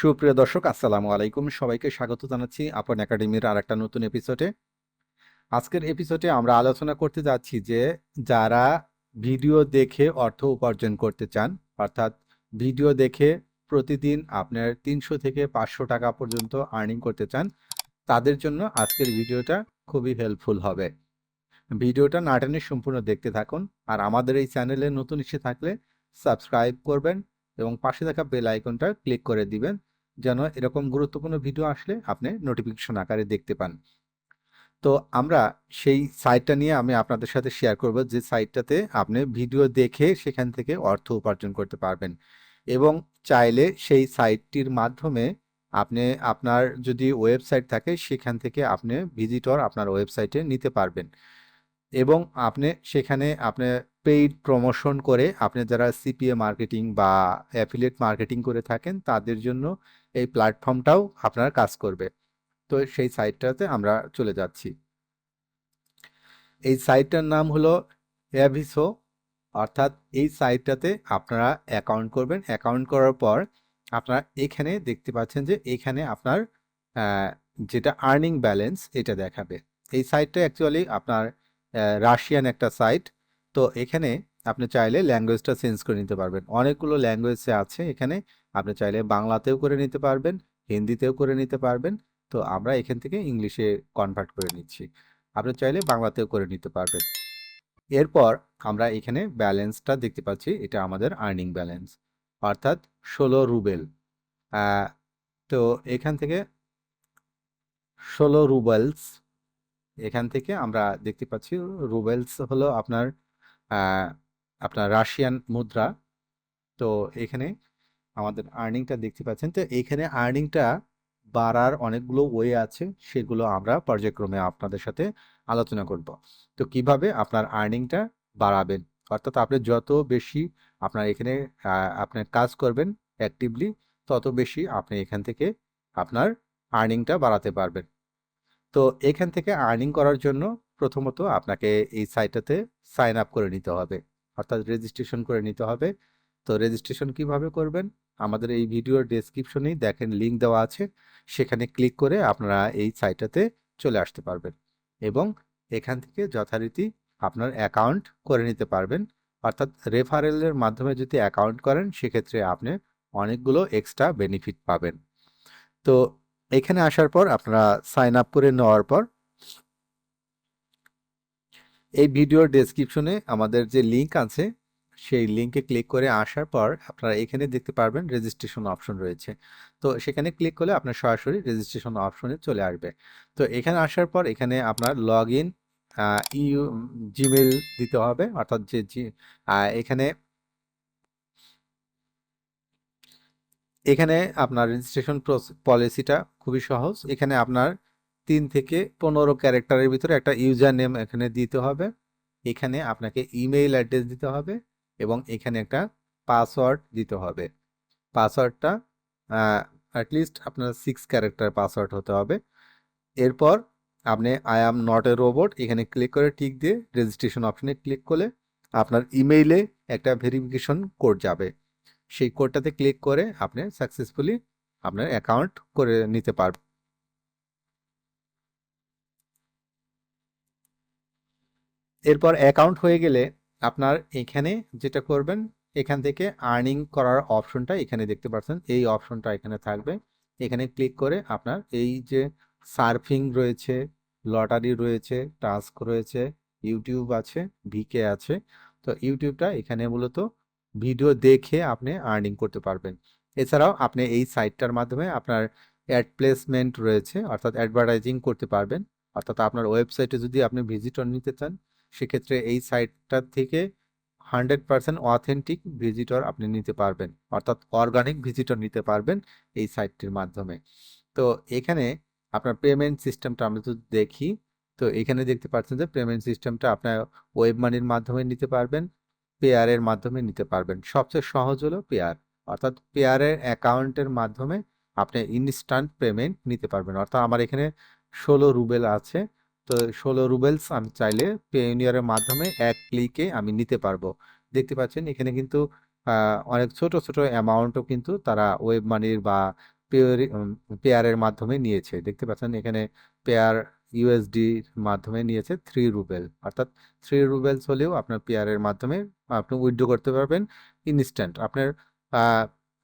সুপ্রিয় দর্শক, আসসালামু আলাইকুম। সবাইকে স্বাগত জানাচ্ছি আপন একাডেমির আর একটা নতুন এপিসোডে আজকের এপিসোডে আমরা আলোচনা করতে যাচ্ছি যে, যারা ভিডিও দেখে অর্থ উপার্জন করতে চান, অর্থাৎ ভিডিও দেখে প্রতিদিন আপনার তিনশো থেকে পাঁচশো টাকা পর্যন্ত আর্নিং করতে চান, তাদের জন্য আজকের ভিডিওটা খুবই হেল্পফুল হবে। ভিডিওটা নাটানের সম্পূর্ণ দেখতে থাকুন আর আমাদের এই চ্যানেলে নতুন এসে থাকলে সাবস্ক্রাইব করবেন এবং পাশে থাকা বেল আইকনটা ক্লিক করে দিবেন যেন এরকম গুরুত্বপূর্ণ ভিডিও আসলে আপনি নোটিফিকেশন আকারে দেখতে পান। তো আমরা সেই সাইটটা নিয়ে আমি আপনাদের সাথে শেয়ার করব যে সাইটটাতে আপনি ভিডিও দেখে সেখান থেকে অর্থ উপার্জন করতে পারবেন এবং চাইলে সেই সাইটটির মাধ্যমে আপনি আপনার যদি ওয়েবসাইট থাকে সেখান থেকে আপনি ভিজিটর আপনার ওয়েবসাইটে নিতে পারবেন এবং আপনি সেখানে আপনি পেইড প্রমোশন করে আপনি যারা সিপিএ মার্কেটিং বা অ্যাফিলিয়েট মার্কেটিং করে থাকেন, তাদের জন্য এই প্ল্যাটফর্মটাও আপনার কাজ করবে। তো সেই সাইটটাতে আমরা চলে যাচ্ছি। এই সাইটটার নাম হলো অ্যাভিসো অর্থাৎ এই সাইটটাতে আপনারা অ্যাকাউন্ট করবেন। অ্যাকাউন্ট করার পর আপনারা এখানে দেখতে পাচ্ছেন যে এখানে আপনার যেটা আর্নিং ব্যালেন্স এটা দেখাবে। এই সাইটটা অ্যাকচুয়ালি আপনার রাশিয়ান একটা সাইট তো এখানে আপনি চাইলে ল্যাঙ্গুয়েজটা চেঞ্জ করে নিতে পারবেন। অনেকগুলো ল্যাঙ্গুয়েজ আছে এখানে। আপনি চাইলে বাংলাতেও করে নিতে পারবেন, হিন্দিতেও করে নিতে পারবেন। তো আমরা এখান থেকে ইংলিশে কনভার্ট করে নিচ্ছি। আপনি চাইলে বাংলাতেও করে নিতে পারবেন। এরপর আমরা এখানে ব্যালেন্সটা দেখতে পাচ্ছি, এটা আমাদের আর্নিং ব্যালেন্স অর্থাৎ ষোলো রুবেল। তো এখান থেকে ষোলো রুবেলস, এখান থেকে আমরা দেখতে পাচ্ছি রুবেলস হলো আপনার আপনার রাশিয়ান মুদ্রা। তো এখানে আমাদের আর্নিংটা দেখতে পাচ্ছেন। তো এখানে আর্নিংটা বাড়ার অনেকগুলো ওয়ে আছে। সেগুলো আমরা পর্যায়ক্রমে আপনাদের সাথে আলোচনা করব। তো কীভাবে আপনার আর্নিংটা বাড়াবেন? অর্থাৎ আপনি যত বেশি আপনার এখানে আপনার কাজ করবেন অ্যাক্টিভলি তত বেশি আপনি এখান থেকে আপনার আর্নিংটা বাড়াতে পারবেন। তো এখান থেকে আর্নিং করার জন্য প্রথমত আপনাকে এই সাইটটাতে সাইন আপ করে নিতে হবে। অর্থাৎ রেজিস্ট্রেশন করে নিতে হবে। তো রেজিস্ট্রেশন কীভাবে করবেন? আমাদের এই ভিডিওর ডেসক্রিপশনেই দেখেন লিংক দেওয়া আছে। সেখানে ক্লিক করে আপনারা এই সাইটটাতে চলে আসতে পারবেন এবং এখান থেকে যথারীতি আপনার অ্যাকাউন্ট করে নিতে পারবেন। অর্থাৎ রেফারেলের মাধ্যমে যদি অ্যাকাউন্ট করেন, সেক্ষেত্রে আপনি অনেকগুলো এক্সট্রা বেনিফিট পাবেন। তো এখানে আসার পর আপনারা সাইন আপ করে নেওয়ার পর এই ভিডিওর ডেসক্রিপশনে আমাদের যে লিংক আছে, সেই লিংকে ক্লিক করে আসার পর আপনারা এখানে দেখতে পারবেন রেজিস্ট্রেশন অপশন রয়েছে। তো সেখানে ক্লিক করলে আপনার সরাসরি রেজিস্ট্রেশন অপশনে চলে আসবে। তো এখানে আসার পর এখানে আপনার লগ ইন ইউ জিমেল দিতে হবে। অর্থাৎ যে এখানে এখানে আপনার রেজিস্ট্রেশন পলিসিটা খুবই সহজ। এখানে আপনার তিন থেকে পনেরো ক্যারেক্টারের ভিতরে একটা ইউজার নেম এখানে দিতে হবে। এখানে আপনাকে ইমেইল অ্যাড্রেস দিতে হবে এবং এখানে একটা পাসওয়ার্ড দিতে হবে। পাসওয়ার্ডটা অ্যাটলিস্ট আপনার সিক্স ক্যারেক্টার পাসওয়ার্ড হতে হবে। এরপর আপনি I am not a robot এখানে ক্লিক করে টিক দিয়ে রেজিস্ট্রেশন অপশনে ক্লিক করলে আপনার ইমেইলে একটা ভেরিফিকেশন কোড যাবে। সেই কোডটাতে ক্লিক করে আপনি সাকসেসফুলি আপনার অ্যাকাউন্ট করে নিতে পারবেন। এরপর অ্যাকাউন্ট হয়ে গেলে আপনার এখানে যেটা করবেন, এখান থেকে আর্নিং করার অপশনটা এখানে দেখতে পাচ্ছেন। এই অপশনটা এখানে থাকবে। এখানে ক্লিক করে আপনার এই যে সার্ফিং রয়েছে লটারি রয়েছে টাস্ক রয়েছে ইউটিউব আছে ভিকে আছে। তো ইউটিউবটা এখানে মূলত ভিডিও দেখে আপনি আর্নিং করতে পারবেন। এছাড়াও আপনি এই সাইটটার মাধ্যমে আপনার অ্যাড প্লেসমেন্ট রয়েছে, অর্থাৎ অ্যাডভার্টাইজিং করতে পারবেন। অর্থাৎ আপনার ওয়েবসাইটে যদি আপনি ভিজিটর নিতে চান সেক্ষেত্রে এই সাইটটার থেকে হান্ড্রেড পার্সেন্ট অথেন্টিক ভিজিটর আপনি নিতে পারবেন। অর্থাৎ অর্গানিক ভিজিটর নিতে পারবেন এই সাইটটির মাধ্যমে। তো এখানে আপনার পেমেন্ট সিস্টেমটা আমরা যদি দেখি, তো এখানে দেখতে পাচ্ছেন যে পেমেন্ট সিস্টেমটা আপনার ওয়েব মানির মাধ্যমে নিতে পারবেন, পেয়ারের মাধ্যমে নিতে পারবেন। সবচেয়ে সহজ হলো পেয়ার। অর্থাৎ পেয়ারের অ্যাকাউন্টের মাধ্যমে আপনি ইনস্ট্যান্ট পেমেন্ট নিতে পারবেন। অর্থাৎ আমার এখানে ষোলো রুবেল আছে। তো ষোলো রুবেলস আমি চাইলে পেইনিয়ারের মাধ্যমে এক ক্লিকে আমি নিতে পারব। দেখতে পাচ্ছেন এখানে কিন্তু অনেক ছোট ছোট অ্যামাউন্টও কিন্তু তারা ওয়েব মানির বা পেয়ার পেয়ারের মাধ্যমে নিয়েছে। দেখতে পাচ্ছেন এখানে পেয়ার ইউএসডির মাধ্যমে নিয়েছে থ্রি রুবেল। অর্থাৎ থ্রি রুবেলস হলেও আপনার পেয়ারের মাধ্যমে আপনি উইথড্র করতে পারবেন ইনস্ট্যান্ট। আপনার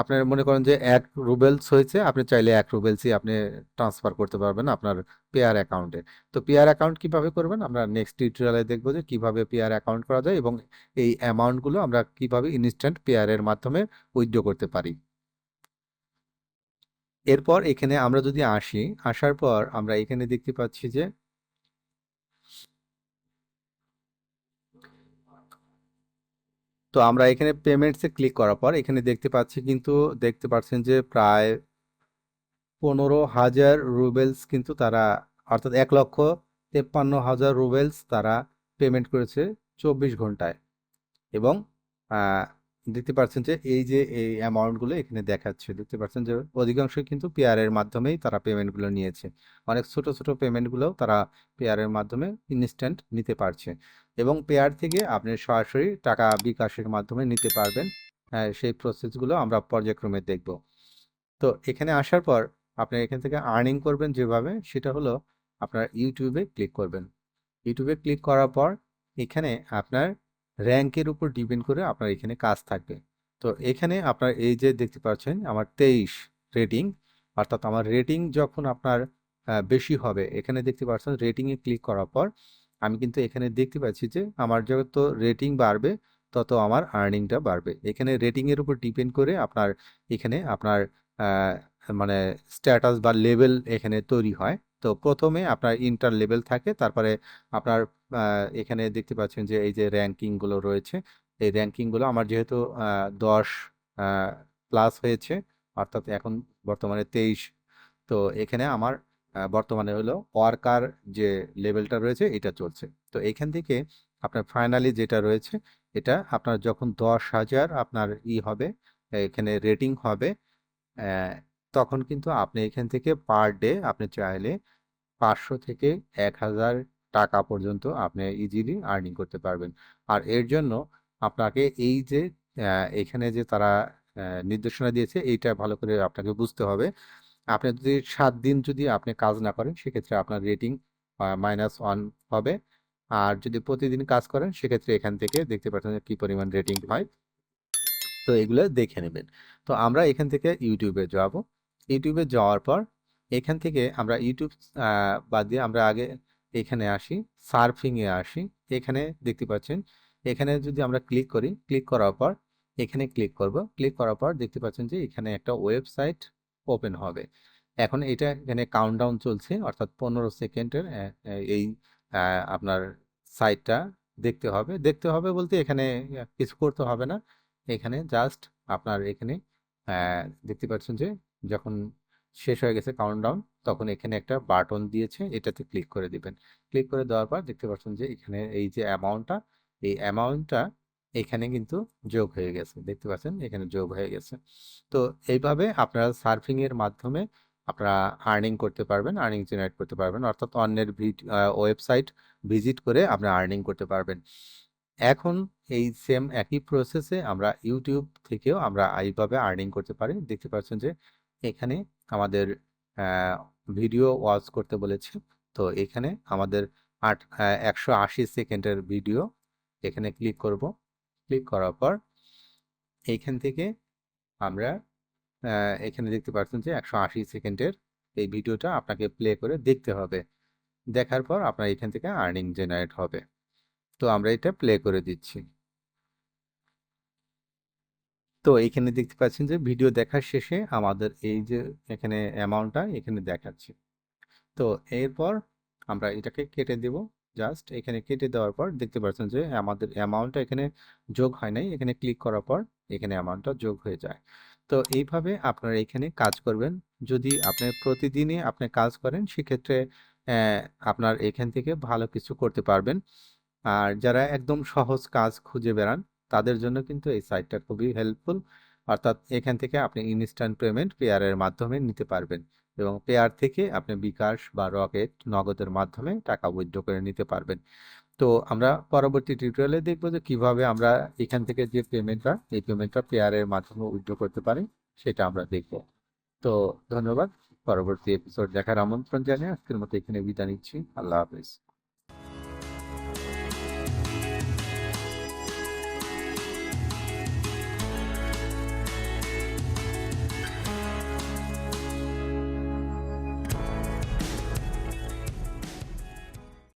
আপনার মনে করেন যে এক রুবেলস হয়েছে, আপনি চাইলে এক রুবেলসই আপনি ট্রান্সফার করতে পারবেন আপনার পেয়ার অ্যাকাউন্টে তো পেয়ার অ্যাকাউন্ট কীভাবে করবেন? আমরা নেক্সট টিউটোরিয়ালে দেখব যে কীভাবে পেয়ার অ্যাকাউন্ট করা যায় এবং এই অ্যামাউন্টগুলো আমরা কীভাবে ইনস্ট্যান্ট পেয়ারের মাধ্যমে উইথড্র করতে পারি। এরপর এখানে আমরা যদি আসি, আসার পর আমরা এখানে দেখতে পাচ্ছি যে তো আমরা এখানে পেমেন্টসে ক্লিক করার পর এখানে দেখতে পাচ্ছি কিন্তু, দেখতে পাচ্ছেন যে প্রায় পনেরো হাজার রুবেলস কিন্তু তারা, অর্থাৎ এক লক্ষ তেপ্পান্ন হাজার রুবেলস তারা পেমেন্ট করেছে চব্বিশ ঘন্টায়। এবং দেখতে পাচ্ছেন যে এই যে এই অ্যামাউন্টগুলো এখানে দেখাচ্ছে, দেখতে পাচ্ছেন যে অধিকাংশই কিন্তু পেয়ারের মাধ্যমেই তারা পেমেন্টগুলো নিয়েছে। অনেক ছোট ছোট পেমেন্টগুলোও তারা পেয়ারের মাধ্যমে ইনস্ট্যান্ট নিতে পারছে। এবং পেয়ার থেকে আপনি সরাসরি টাকা বিকাশের মাধ্যমে নিতে পারবেন। সেই প্রসেসগুলো আমরা পর্যায়ক্রমে দেখব। তো এখানে আসার পর আপনি এখান থেকে আর্নিং করবেন যেভাবে, সেটা হলো আপনার ইউটিউবে ক্লিক করবেন। ইউটিউবে ক্লিক করার পর এখানে আপনার র্যাঙ্কের উপর ডিপেন্ড করে আপনার এখানে কাজ থাকবে। তো এখানে আপনার এই যে দেখতে পাচ্ছেন, আমার তেইশ রেটিং অর্থাৎ আমার রেটিং যখন আপনার বেশি হবে, এখানে দেখতে পাচ্ছেন রেটিংয়ে ক্লিক করার পর আমি কিন্তু এখানে দেখতে পাচ্ছি যে আমার যত রেটিং বাড়বে, তত আমার আর্নিংটা বাড়বে। এখানে রেটিংয়ের উপর ডিপেন্ড করে আপনার, এখানে আপনার মানে স্ট্যাটাস বা লেভেল এখানে তৈরি হয়। তো প্রথমে আপনার ইন্টার লেভেল থাকে, তারপরে আপনার এখানে দেখতে পাচ্ছেন যে এই যে র্যাঙ্কিংগুলো রয়েছে, এই র্যাঙ্কিংগুলো আমার যেহেতু দশ প্লাস হয়েছে, অর্থাৎ এখন বর্তমানে তেইশ, তো এখানে আমার বর্তমানে হলো ওয়ার্কার যে লেভেলটা রয়েছে, এটা চলছে। তো এখান থেকে আপনার ফাইনালি যেটা রয়েছে, এটা আপনার যখন দশ হাজার আপনার ই হবে, এখানে রেটিং হবে তখন কিন্তু আপনি এখান থেকে পার ডে আপনি চাইলে পাঁচশো থেকে এক হাজার টাকা পর্যন্ত আপনি ইজিলি আর্নিং করতে পারবেন। আর এর জন্য আপনাকে এই যে এখানে যে তারা নির্দেশনা দিয়েছে, এইটা ভালো করে আপনাকে বুঝতে হবে। আপনি যদি সাত দিন যদি আপনি কাজ না করেন, সেক্ষেত্রে আপনার রেটিং মাইনাস ওয়ান হবে। আর যদি প্রতিদিন কাজ করেন, সেক্ষেত্রে এখান থেকে দেখতে পাচ্ছেন কি পরিমাণ রেটিং হয়। তো এগুলো দেখে নেবেন। তো আমরা এখান থেকে ইউটিউবে যাব। ইউটিউবে যাওয়ার পর এখান থেকে আমরা ইউটিউব বাদ দিয়ে আমরা আগে এখানে আসি সার্ফিংয়ে আসি। এখানে দেখতে পাচ্ছেন, এখানে যদি আমরা ক্লিক করি ক্লিক করার পর এখানে ক্লিক করব। ক্লিক করার পর দেখতে পাচ্ছেন যে এখানে একটা ওয়েবসাইট ওপেন হবে। এখন এটা এখানে কাউন্টডাউন চলছে, অর্থাৎ পনেরো সেকেন্ডের এই আপনার সাইটটা দেখতে হবে। দেখতে হবে বলতে এখানে কিছু করতে হবে না। এখানে জাস্ট আপনার এখানে দেখতে পাচ্ছেন যে যখন শেষ হয়ে গেছে কাউন্টডাউন তখন এখানে একটা বাটন দিয়েছে, এটাতে ক্লিক করে দিবেন। ক্লিক করে দেওয়ার পর দেখতে পাচ্ছেন যে এখানে এই যে অ্যামাউন্টটা এই অ্যামাউন্টটা এখানে কিন্তু যোগ হয়ে গেছে। দেখতে পাচ্ছেন? এখানে যোগ হয়ে গেছে। তো এইভাবে আপনারা সার্ফিং এর মাধ্যমে আপনারা আর্নিং করতে পারবেন আর্নিং জেনারেট করতে পারবেন। অর্থাৎ অন্যের ওয়েবসাইট ভিজিট করে আপনারা আর্নিং করতে পারবেন। এখন এই সেম একই প্রসেসে আমরা ইউটিউব থেকেও আমরা এইভাবে আর্নিং করতে পারি। দেখতে পাচ্ছেন যে এখানে আমাদের ভিডিও ওয়াচ করতে বলেছে। তো এখানে আমাদের আট একশো আশি সেকেন্ডের ভিডিও এখানে ক্লিক করব। ক্লিক করার পর এইখান থেকে আমরা এখানে দেখতে পাচ্ছেন যে একশো আশি সেকেন্ডের এই ভিডিওটা আপনাকে প্লে করে দেখতে হবে। দেখার পর আপনার এখান থেকে আর্নিং জেনারেট হবে। তো আমরা এটা প্লে করে দিচ্ছি। তো এখানে দেখতে পাচ্ছেন যে ভিডিও দেখার শেষে আমাদের এই যে এখানে অ্যামাউন্টটা এখানে দেখাচ্ছে। তো এরপর আমরা এটাকে কেটে দেব। জাস্ট এখানে কেটে দেওয়ার পর দেখতে পাচ্ছেন যে আমাদের অ্যামাউন্টটা এখানে যোগ হয় নাই। এখানে ক্লিক করার পর এখানে অ্যামাউন্টটা যোগ হয়ে যায়। তো এইভাবে আপনারা এখানে কাজ করবেন। যদি আপনি প্রতিদিনই আপনি কাজ করেন, সেক্ষেত্রে আপনার এখান থেকে ভালো কিছু করতে পারবেন। আর যারা একদম সহজ কাজ খুঁজে বেড়ান, তাদের জন্য কিন্তু এই সাইটটা খুবই হেল্পফুল অর্থাৎ এখান থেকে আপনি ইনস্ট্যান্ট পেমেন্ট পেয়ারের মাধ্যমে নিতে পারবেন। এবং পেয়ার থেকে আপনি বিকাশ বা রকেট নগদের মাধ্যমে টাকা উইথড্র করে নিতে পারবেন। তো আমরা পরবর্তী টিউটোরিয়ালে দেখব যে কীভাবে আমরা এখান থেকে যে পেমেন্টটা এই পেমেন্টটা পেয়ারের মাধ্যমে উইথড্র করতে পারি, সেটা আমরা দেখব। তো ধন্যবাদ। পরবর্তী এপিসোড দেখার আমন্ত্রণ জানিয়ে আজকের মতো এখানে বিদায় নিচ্ছি। আল্লাহ হাফেজ।